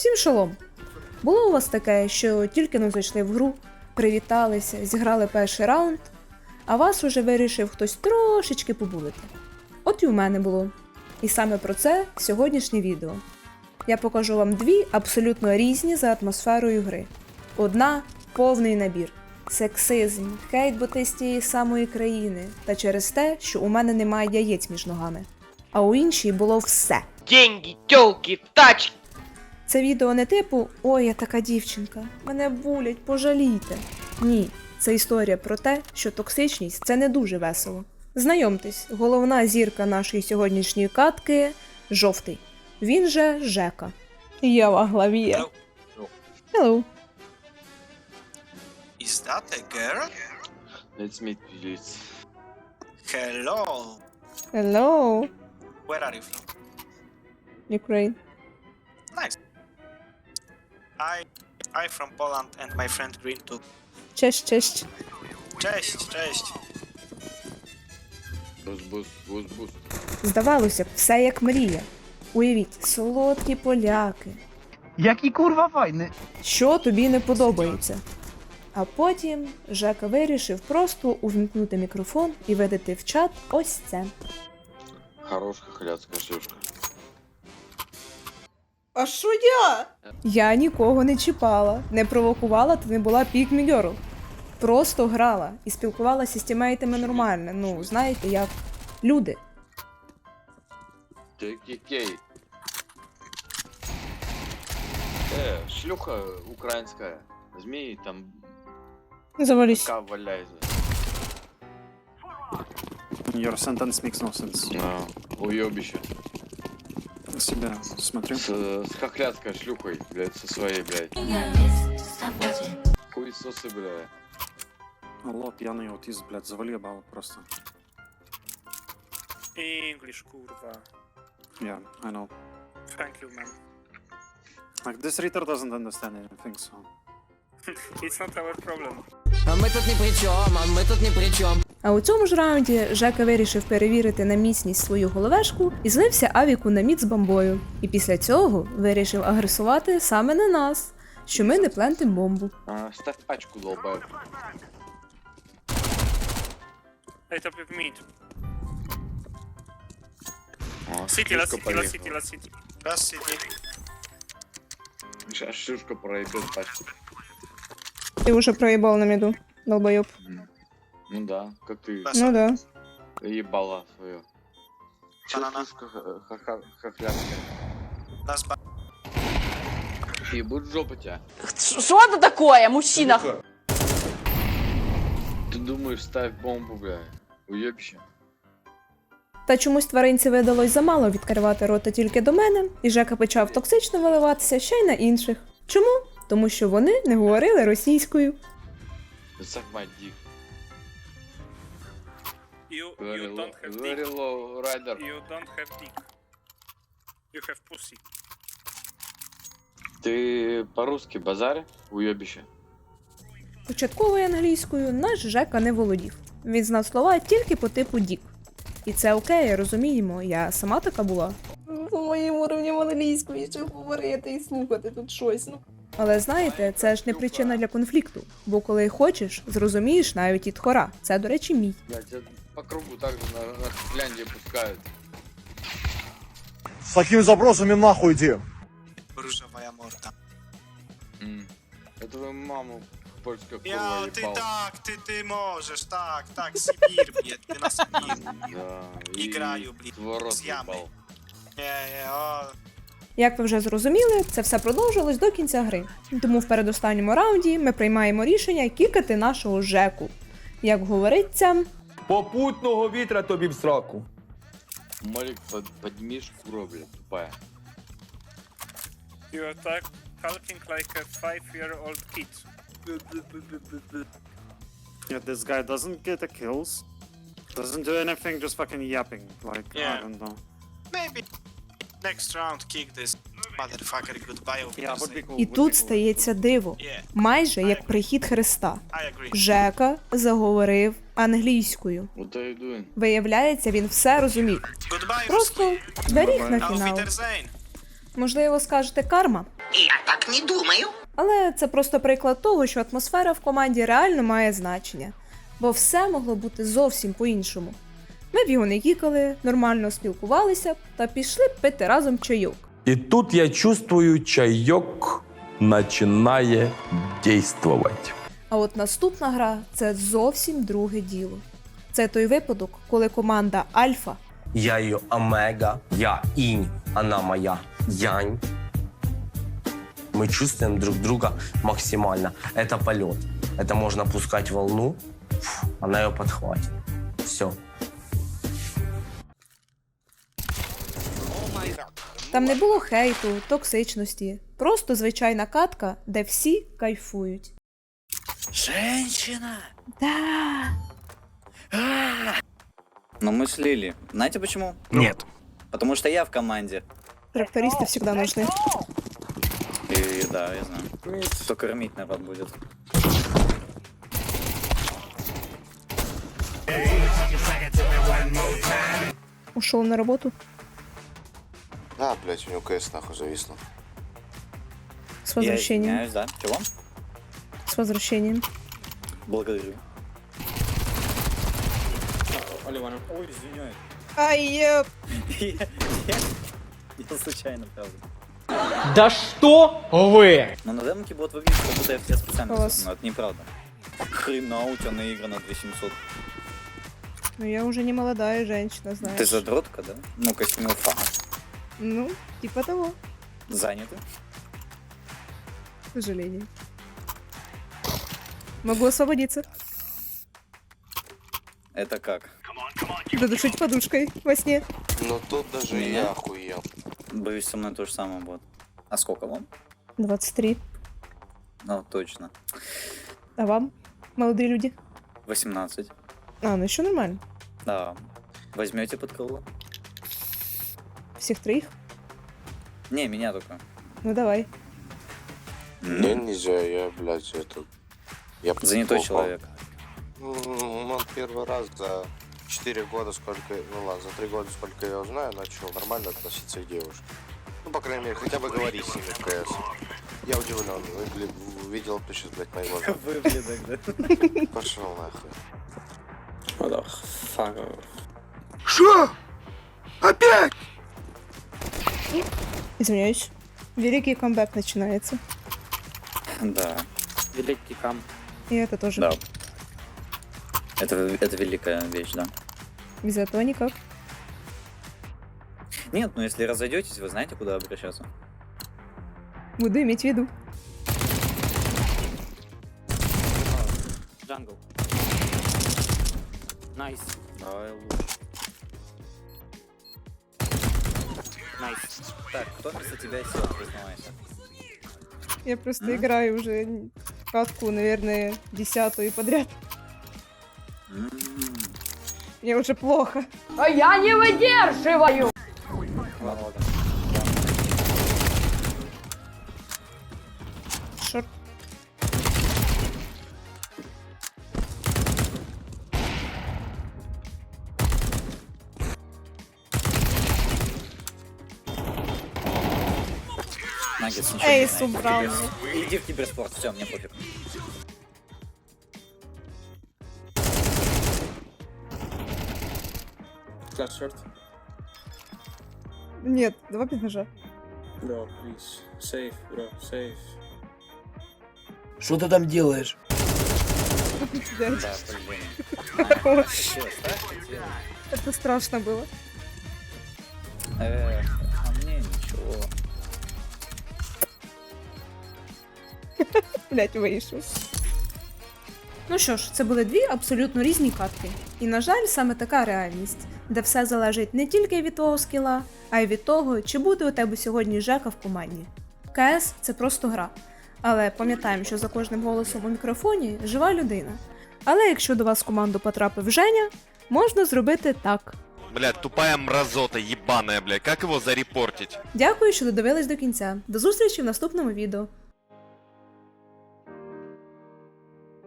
Всім шалом! Було у вас таке, що тільки но зайшли в гру, привіталися, зіграли перший раунд, а вас уже вирішив хтось трошечки побулити. От і у мене було. І саме про це сьогоднішнє відео. Я покажу вам дві абсолютно різні за атмосферою гри. Одна повний набір. Сексизм, хейт, бо з тієї самої країни, та через те, що у мене немає яєць між ногами. А у іншій було все. Деньги, тёлки, тачки. Це відео не типу Ой, я така дівчинка, мене булять, пожалійте. Ні, це історія про те, що токсичність це не дуже весело. Знайомтесь, головна зірка нашої сьогоднішньої катки жовтий. Він же Жека. Я во главі. Hello. Hello. Is that a girl? Let's meet, please. Hello. Hello. Where are you from? Ukraine. I I from Poland and my friend Green too. Честь, честь. Cześć, cześć. Бус, бус, бус, бус. Здавалося б, все як мрія. Уявіть, солодкі поляки. Jaki kurwa fajny. Що тобі не подобається? А потім Жека вирішив просто увімкнути мікрофон і видати в чат ось це. Хорошая хляцкая шлюшка. А що я? Я нікого не чіпала, не провокувала та не була пікмігерл. Просто грала і спілкувалася з тімейтами нормально. Ну, знаєте, як люди. Ты кей. Э, шлюха украинская. Возьми там Завались. пока валяйся. Your sentence makes no sense. А, уебище. Себя смотрю. С, с хохляцкой шлюхой, блядь, со своей, блядь. Хуесосы, блядь. Алло, пьяный аутист, блядь, завали ебало просто. English, kurwa. Yeah, I know. Thank you, man. Like, this reader doesn't understand anything, so... It's not our problem. А ми тут ні при чому, а ми тут ні при чому. А у цьому ж раунді Жека вирішив перевірити на міцність свою головешку і злився авіку на міц з бомбою. І після цього вирішив агресувати саме на нас, що ми не плентим бомбу. А, ставь пачку, top of mid. А, City, last шлюшка city, last поехала. city, last city. Last city. Сейчас шлюшка проебет пачку. Ти вже проїбав на міду, долбойоб. М. Ну да, как ты Last Ну да. ебала свою. Чё Банана. шлюшка х- ха- хохляцкая? last ba- Ебут в жопу тебя. Что это такое, мужчина? Ты думаешь, ставь бомбу, бля. Уебище. Та чомусь тваринці видалось замало відкривати рота тільки до мене, і Жека почав токсично виливатися ще й на інших. Чому? Тому що вони не говорили російською. Suck my dick. You, Very you don't have very dick. low rider. You don't have dick. You have pussy. Ты по-русски базарь, уебище. Початковою англійською наш Жека не володів. Він знав слова тільки по типу дік. І це окей, розуміємо, я сама така була. По моєму уровню англійської ще говорити і слухати тут щось. Ну. Але знаєте, це ж не причина для конфлікту, бо коли хочеш, зрозумієш навіть і тхора. Це, до речі, мій. Блядь, тебя по кругу так же на, на Финляндии пускают. С такими запросами нахуй иди. różowa morda. М. Я твою маму польская курва ty ебал. tak, ty, ty możesz, tak, tak, Sibir, блядь, ty na Sibir. Да. Играю, блин, с ебал. Nie, o, Як ви вже зрозуміли, це все продовжилось до кінця гри. Тому в передостанньому раунді ми приймаємо рішення кікати нашого Жеку. Як говориться, Попутного вітра тобі в сраку. Малик, под, подними шкуру, блядь, тупая. You are talk- talking like a five-year-old kid. Yeah, this guy doesn't get the kills. Doesn't do anything, just fucking yapping. Like, I don't know. maybe next round kick this motherfucker goodbye. Yeah, cool. і тут cool. стається диво, Yeah, майже як прихід Христа. Жека заговорив англійською. What are you doing? Виявляється, він все розумів. Goodbye, Просто доріг на фінал. Можливо, скажете карма? Я так не думаю. Але це просто приклад того, що атмосфера в команді реально має значення, бо все могло бути зовсім по-іншому. Ми б його не кікали, нормально спілкувалися та пішли б пити разом чайок. И тут я чувствую, чаек начинает действовать. А от наступна гра це зовсім друге діло. Це той випадок, коли команда Альфа Я ее омега, я инь, она моя янь. Мы чувствуем друг друга максимально. Это полет. Это можно пускать волну, фу, она ее подхватит. Все. Там не було хейту, токсичності, просто звичайна катка, де всі кайфують. Женщина! Да. Но мы слили. Знаете почему? Нет. Потому что я в команде. Трактористи завжди нужны. И да, я знаю. Кто кормить народ будет. Ушел на работу А, блядь, у него КС нахуй зависло. с Я возвращением. извиняюсь, да? Чего? С возвращением. Благодарю. Ой, извиняюсь. Ай, Я, я- я случайно, правда. Да что вы? Но на демке будет выглядеть, как будто я тебя специально Класс. сделал, но это неправда. Хрена у тебя наиграно 2700. ну я уже не молодая женщина, Ты знаешь. задротка, да? Ну-ка, смелфа. Ну, типа того, Заняты? к сожалению. Могу освободиться. Это как? Додушить подушкой во сне. Но тут даже Меня? я охуел. Боюсь, со мной то же самое будет. А сколько вам? 23. Ну, точно. А вам, молодые люди? 18. А, ну еще нормально. Да. Возьмете под крыло? Всех троих? Не, меня только. Ну давай. Мне нельзя, я, блядь, это... Я Занятой попал. человек. Ну, он первый раз за 4 года, сколько... Ну ладно, за 3 года, сколько я его знаю, начал нормально относиться к девушке. Ну, по крайней мере, хотя бы говорить с ними в КС. Я удивлен. Увидел ты сейчас, блядь, мои глаза. Да? Пошел нахуй. Извиняюсь. Великий камбэк начинается. Да, Великий кам. И это тоже. да. Это, это великая вещь, да. Без этого никак. Нет, ну если разойдетесь, вы знаете, куда обращаться. Буду иметь в виду. Джангл. Найс. Давай лучше. Найс. Так, кто вместо тебя сел, признавайся. Я просто М? играю уже катку, наверное, десятую подряд. М. Мне уже плохо. А я не выдерживаю! наггетс, ничего убрал. Иди в киберспорт, все, мне пофиг. Флэш шорт. Нет, давай без ножа. Бро, плиз. Сейф, бро, сейф. Что ты там делаешь? Это страшно было. Э, а мне ничего. Блять, вийшов. Ну що ж, це були дві абсолютно різні катки. І, на жаль, саме така реальність, де все залежить не тільки від твого скіла, а й від того, чи буде у тебе сьогодні Жека в команді. КС це просто гра. Але пам'ятаємо, що за кожним голосом у мікрофоні жива людина. Але якщо до вас в команду потрапив Женя, можна зробити так. Блядь, тупая мразота ебаная, блядь. Как его зарепортить? Дякую, що додивились до кінця. До зустрічі в наступному відео.